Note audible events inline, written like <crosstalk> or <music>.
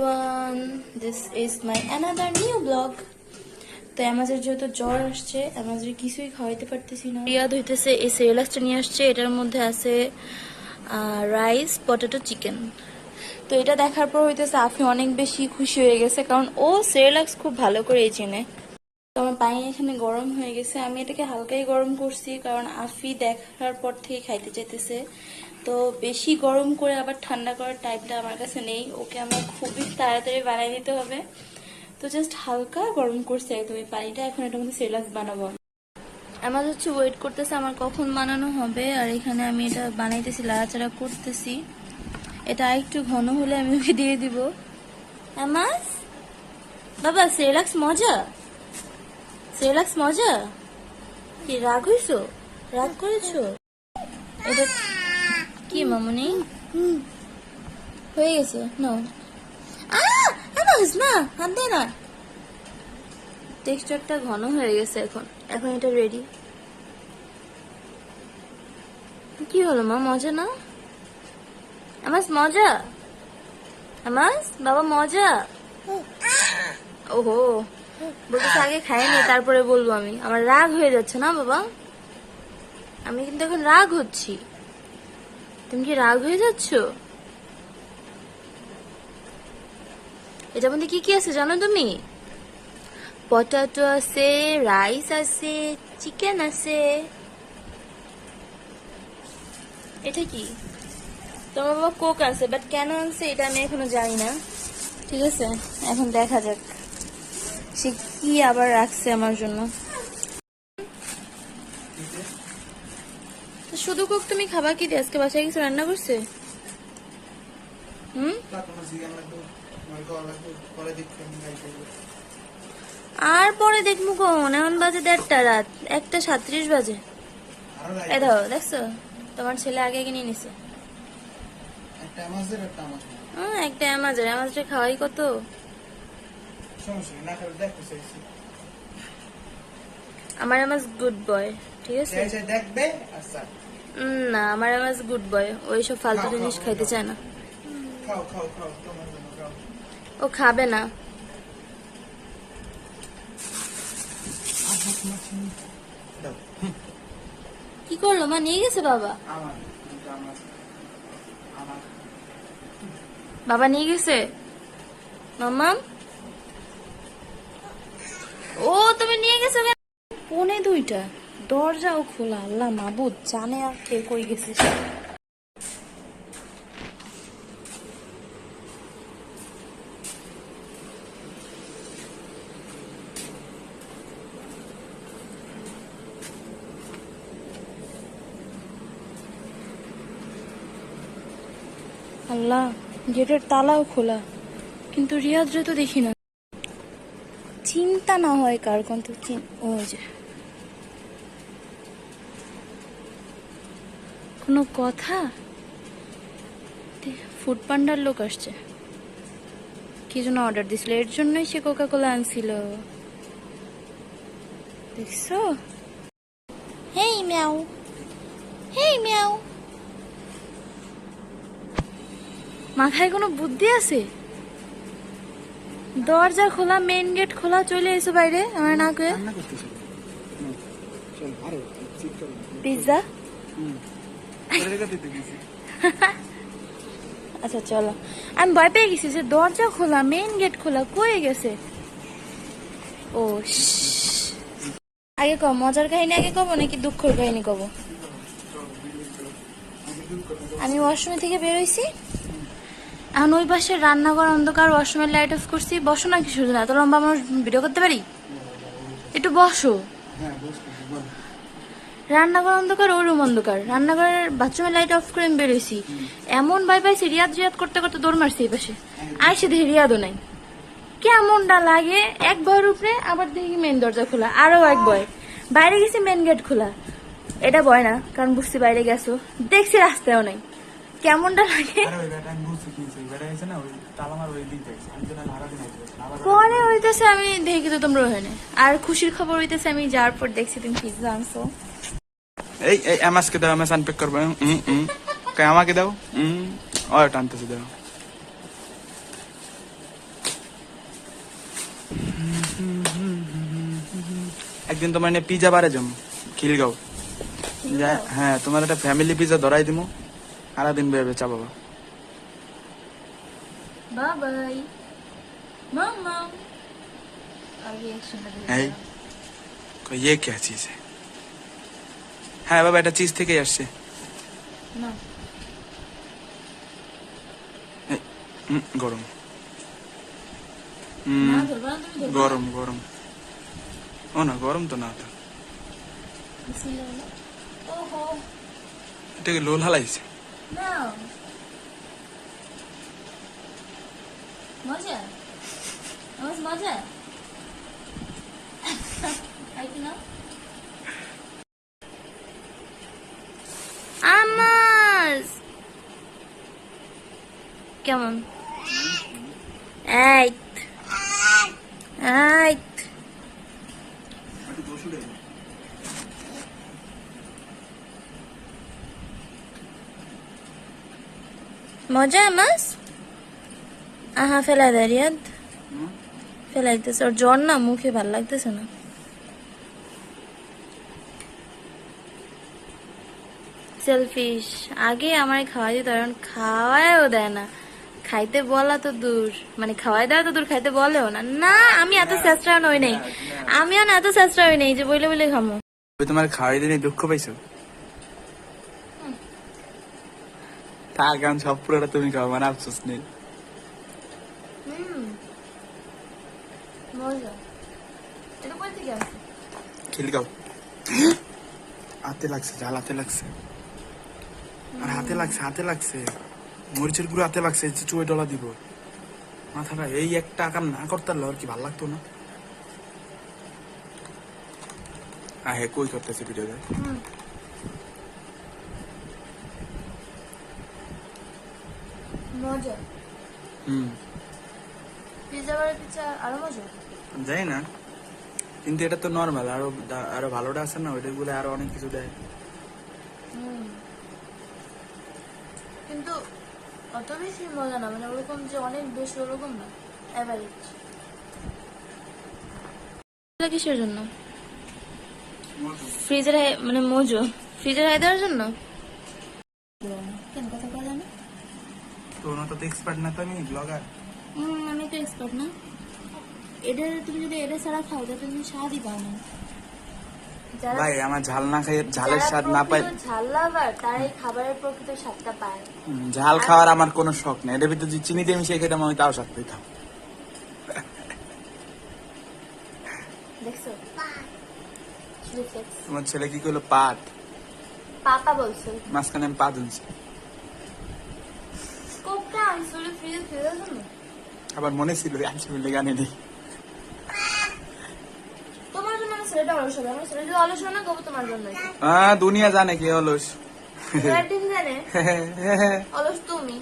everyone this is my another new blog তো অ্যামাজের যেহেতু জ্বর আসছে অ্যামাজের কিছুই খাওয়াইতে পারতেছি না। রিয়াদ হইতেছে এই সেরেলাক্সটা নিয়ে আসছে এটার মধ্যে আছে রাইস পটেটো চিকেন তো এটা দেখার পর হইতেছে আফি অনেক বেশি খুশি হয়ে গেছে কারণ ও সেরেলাক্স খুব ভালো করে এই চেনে। তো আমার পানি এখানে গরম হয়ে গেছে আমি এটাকে হালকাই গরম করছি কারণ আফি দেখার পর থেকে খাইতে চাইতেছে। তো বেশি গরম করে আবার ঠান্ডা করার টাইপটা আমার কাছে নেই। ওকে আমার খুবই তাড়াতাড়ি বানিয়ে দিতে হবে। তো জাস্ট হালকা গরম করছে একদম। এই পানিটা এখন এটার মধ্যে সেলাক্স বানাবো। আমার হচ্ছে ওয়েট করতেছে আমার কখন বানানো হবে আর এখানে আমি এটা বানাইতেছি, লাড়াচাড়া করতেছি। এটা একটু ঘন হলে আমি ওকে দিয়ে দিব। আমাস বাবা, সেলাক্স মজা? সেলাক্স মজা? কি রাগ হইছো? রাগ করেছ? এটা কি মামুনি? হয়ে গেছে নাও। না হাত দে না। টেক্সচারটা ঘন হয়ে গেছে এখন। এখন এটা রেডি কি হলো মা মজা না? আমাস মজা? আমাস বাবা মজা? ওহো বলতেছে আগে খাইনি তারপরে বলব আমি। আমার রাগ হয়ে যাচ্ছে না বাবা? আমি কিন্তু এখন রাগ হচ্ছি। তুমি কি রাগ হয়ে যাচ্ছ? এটার মধ্যে কি কি আছে জানো তুমি? পটাটো আছে, রাইস আছে, চিকেন আছে। এটা কি? তোমার বাবা কোক আছে বাট কেন আনছে এটা আমি এখনও জানি না। ঠিক আছে, এখন দেখা যাক। সে কি আবার রাখছে আমার জন্য? তো শুধু কোক তুমি খাবার কি আজকে বাসায় কিছু রান্না করছে? হুম? আর পরে দেখব কোন? এমন বাজে দেড়টা রাত। একটা সাত্রিশ বাজে। এ ধরো দেখছ? তোমার ছেলে আগে কিনে নিছে। একটা অ্যামাজন অ্যামাজনে খাওয়াই কত? আমার অ্যামাজ গুড বয় ঠিক আছে? দেখবে আচ্ছা। উম, না আমার অ্যামাজ গুড বয় ওই সব ফালতু জিনিস খাইতে চায় না। ও খাবে না। কি করল? মা নিয়ে গেছে বাবা? বাবা নিয়ে গেছে? মাম্মাম ও তুমি নিয়ে গেছো কেন? পনে দুইটা দরজাও খোলা, আল্লাহ মাবুদ জানে আর কে কই গেছিস আল্লাহ, গেটের তালাও খোলা, কিন্তু রিয়াজরে তো দেখি না। চিন্তা না হয় কার কোন তো চিন যে। কোনো কথা? ফুড পান্ডার লোক আসছে। কি জন্য অর্ডার দিছিল? এর জন্যই সে কোকা কোলা আনছিল। দেখছ? হেই ম্যাও। হেই ম্যাও। মাথায় কোনো বুদ্ধি আছে? দরজা খোলা মেইন গেট খোলা চলে এসো বাইরে আমার না করো। পিৎজা <laughs> আচ্ছা চলো। আমি ভয় পেয়ে গেছি যে দরজা খোলা মেইন গেট খোলা কয়ে গেছে? ও আগে কব মজার কাহিনী আগে কব নাকি দুঃখের কাহিনী কব? আমি ওয়াশরুমে থেকে বেরোইছি এখন ওই পাশে রান্নাঘর, অন্ধকার ওয়াশরুমের লাইট অফ করছি। বসো না কিছু না এত লম্বা মানুষ ভিডিও করতে পারি? একটু বসো। রান্নাঘর অন্ধকার ওই রুম অন্ধকার। রান্নাঘরের বাথরুমের লাইট অফ করে আমি বেরোইছি। এমন বাই পাইছি রিয়াদ রিয়াদ করতে করতে দৌড় মারছি এই পাশে। সে দেখি রিয়াদও নাই। কেমনটা লাগে? এক বয়ের উপরে আবার দেখি মেন দরজা খোলা। আরও এক বয় বাইরে গেছি মেন গেট খোলা। এটা বয় না কারণ বুঝছি বাইরে গেছো। দেখছি রাস্তায়ও নাই। কেমনটা লাগে? আরে পরে হইতেছে আমি দেখি তো তোমরা ওখানে। আর খুশির খবর হইতেছে আমি যাওয়ার পর দেখছি তুমি পিৎজা আনছো। এই এই আমাকে দাও আমি আনপ্যাক করবো হুম হুম কে আমাকে দাও হুম ও টানতেছে দাও একদিন তোমার নিয়ে পিজা বারে যাম খিলগাঁও যা- হ্যাঁ তোমার একটা ফ্যামিলি পিজা ধরাই দিমু সারাদিন বেবে চা বাবা বাবাই মামা আগে একসঙ্গে এই কই, ये क्या चीज है হ্যাঁ বাবা এটা চিজ থেকেই আসছে। না। গরম। গরম গরম। ও না গরম তো না এটাকে লোল হালাইছে? মজা? মজা আমার কেমন? মজা মাস আহা, ফেলাই দেয় রিয়াদ। ফেলাইতেছে ওর জ্বর না, মুখে ভালো লাগতেছে না। সেলফিশ। আগে আমায় খাওয়াই দিত, এখন খাওয়ায়ও দেয় না। খাইতে বলা তো দূর। মানে খাওয়াই দেওয়া তো দূর খাইতে বলেও না। না আমি এত চেষ্টা নই। নাই আমিও না এত চেষ্টা হই নাই যে বইলে বইলে খামো। তোমার খাওয়াই দিনে দুঃখ পাইছো? তার গান সব পুরোটা তুমি খাও মানে আফসোস নেই। খিলগাঁও হাতে লাগছে জাল হাতে লাগছে। আর হাতে লাগছে হাতে লাগছে। মরিচের গুঁড়ো হাতে লাগছে চুয়ে ডলা দিব। মাথাটা এই একটা আকার না করতে পারলে আর কি ভালো লাগতো না। আহে কই করতেছে ভিডিও দেখ হুম মজা। হুম। পিজা বারে পিজা আরও মজা যাই না। কিন্তু এটা তো নর্মাল আরও আরও ভালোটা আছে না ওইটা গুলো আরও অনেক কিছু দেয়। কিন্তু অত বেশি মজা না মানে ওরকম যে অনেক বেশি ওরকম না অ্যাভারেজ কিসের জন্য? ফ্রিজের মানে মজো। ফ্রিজের হাই দেওয়ার জন্য? কেন কথা কয় জানো তো তো এক্সপার্ট না তো আমি ব্লগার হুম, আমি তো এক্সপার্ট না। এটা তুমি যদি এটা ছাড়া খাও তাহলে তুমি স্বাদই পাও না। ভাই আমার ঝাল না খাই ঝালের স্বাদ না পাই ঝাল লাভার তারা এই খাবারের প্রকৃত স্বাদটা পায়। ঝাল খাওয়ার আমার কোনো শখ নেই। এটার ভিতরে চিনি দিয়ে মিশিয়ে খেতাম আমি তাও স্বাদ পেতাম। তোমার ছেলে কি করল? পাট। পাপা বলছো। মাঝখানে আমি পা ধুনছি আবার মনে ছিল একশো মিলে গানে নেই তোমার জন্য আমার ছেলেটা অলস হবে আমার ছেলে যদি অলস হয় না কবো তোমার জন্য। হ্যাঁ দুনিয়া জানে কি অলস। জানে? <laughs> অলস তুমি।